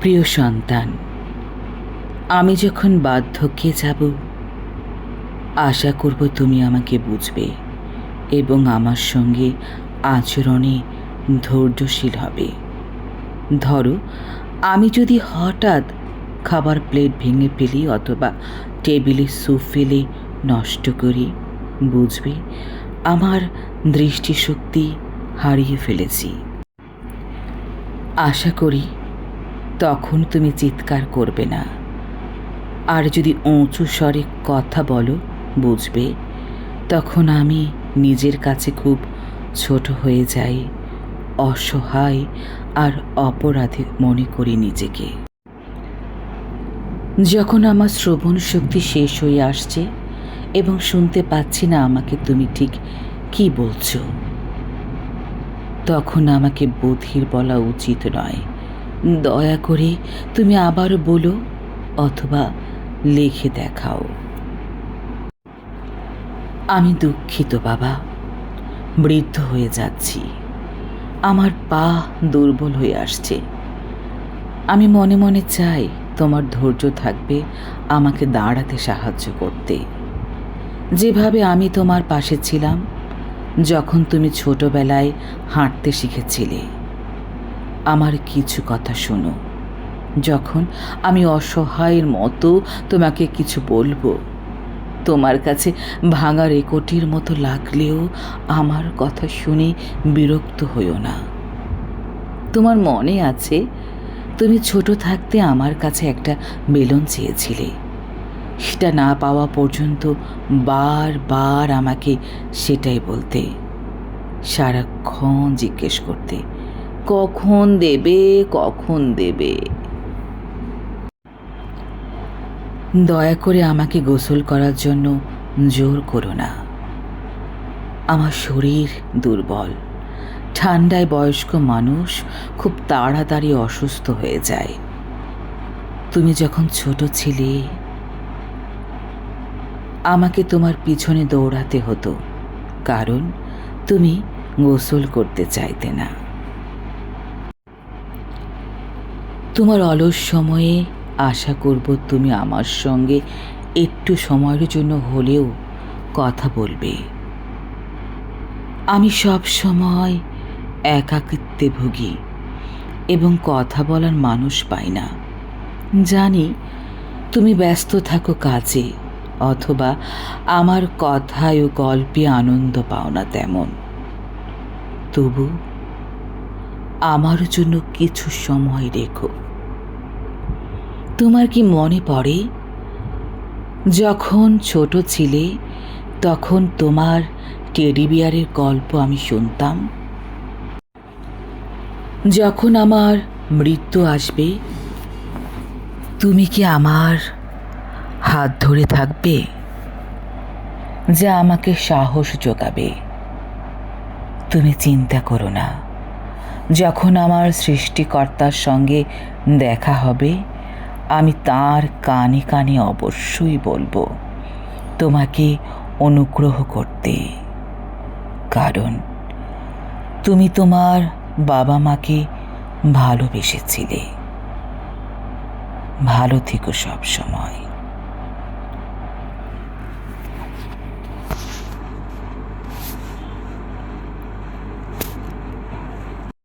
প্রিয় সন্তান, আমি যখন বার্ধক্যে যাব, আশা করব তুমি আমাকে বুঝবে এবং আমার সঙ্গে আচরণে ধৈর্যশীল হবে। ধরো, আমি যদি হঠাৎ খাবার প্লেট ভেঙে ফেলি অথবা টেবিলে স্যুপ ফেলে নষ্ট করি, বুঝবে, আমার দৃষ্টিশক্তি হারিয়ে ফেলেছি। আশা করি তখন তুমি চিৎকার করবে না। আর যদি উঁচু স্বরে কথা বলো, বুঝবে, তখন আমি নিজের কাছে খুব ছোট হয়ে যাই, অসহায় আর অপরাধী মনে করি নিজেকে। যখন আমার শ্রবণ শক্তি শেষ হয়ে আসছে এবং শুনতে পাচ্ছি না আমাকে তুমি ঠিক কি বলছো, তখন আমাকে বধির বলা উচিত নয়। দয়া করে তুমি আবার বলো অথবা লিখে দেখাও। আমি দুঃখিত বাবা, বৃদ্ধ হয়ে যাচ্ছি। আমার পা দুর্বল হয়ে আসছে। আমি মনে মনে চাই তোমার ধৈর্য থাকবে আমাকে দাঁড়াতে সাহায্য করতে। যেভাবে আমি তোমার পাশে ছিলাম, যখন তুমি ছোটবেলায় হাঁটতে শিখেছিলে। আমার কিছু কথা শোনো। যখন আমি অসহায়ের মতো তোমাকে কিছু বলব, তোমার কাছে ভাঙা রেকটির মতো লাগলেও আমার কথা শুনে বিরক্ত হইও না। তোমার মনে আছে, তুমি ছোট থাকতে আমার কাছে একটা বেলুন চেয়েছিলে। সেটা না পাওয়া পর্যন্ত বারবার আমাকে সেটাই বলতে, সারাক্ষণ জিজ্ঞেস করতে। কখন দেবে কখন দেবে? দয়া করে আমাকে গোসল করার জন্য জোর করো না। আমার শরীর দুর্বল। ঠান্ডায় বয়স্ক মানুষ খুব তাড়াতাড়ি অসুস্থ হয়ে যায়। তুমি যখন ছোট ছিলে, আমাকে তোমার পিছনে দৌড়াতে হতো, কারণ তুমি গোসল করতে চাইতে না। তোমার অলস সময়ে আশা করব তুমি আমার সঙ্গে একটু সময়ের জন্য হলেও কথা বলবে। আমি সব সময় একাকিত্বে ভুগি এবং কথা বলার মানুষ পাই না। জানি তুমি ব্যস্ত থাকো কাজে, অথবা আমার কথায় ও গল্পে আনন্দ পাও না তেমন। তবু আমার জন্য কিছু সময় রেখো। তোমার কি মনে পড়ে? যখন ছোট ছিলে, তখন তোমার টেডি বিয়ারের গল্প আমি শুনতাম। যখন আমার মৃত্যু আসবে, তুমি কি আমার হাত ধরে থাকবে? যা আমাকে সাহস যোগাবে। তুমি চিন্তা করো না। যখন আমার সৃষ্টিকর্তার সঙ্গে দেখা হবে, আমি তার কানে কানে অবশ্যই বলব, তোমাকে অনুগ্রহ করতে। কারণ তুমি তোমার বাবা মাকে ভালোবেসেছিলে। ভালো থেকো সব সময়